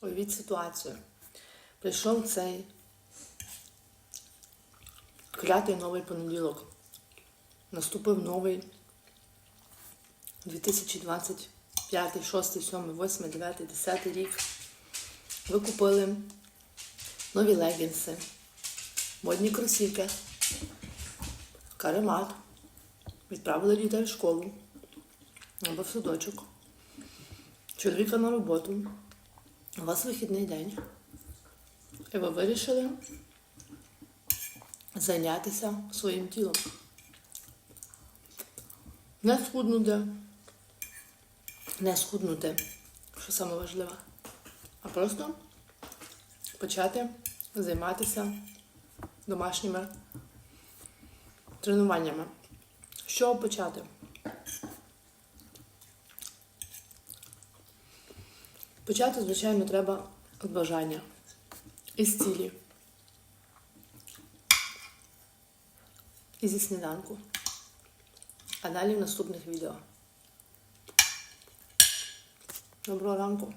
Уявіть ситуацію. Прийшов цей клятий новий понеділок. Наступив новий 2025, 6, 7, 8, 9, 10 рік. Ви купили нові легінси, модні кросівки, каремат, відправили дітей в школу або в садочок, чоловіка на роботу. У вас вихідний день. І ви вирішили зайнятися своїм тілом. Не схуднути, не схуднути, що саме важливе, а просто почати займатися домашніми тренуваннями. Чого почати? Почати, звичайно, треба з бажання і з цілі. І зі сніданку. А далі в наступних відео. Доброго ранку!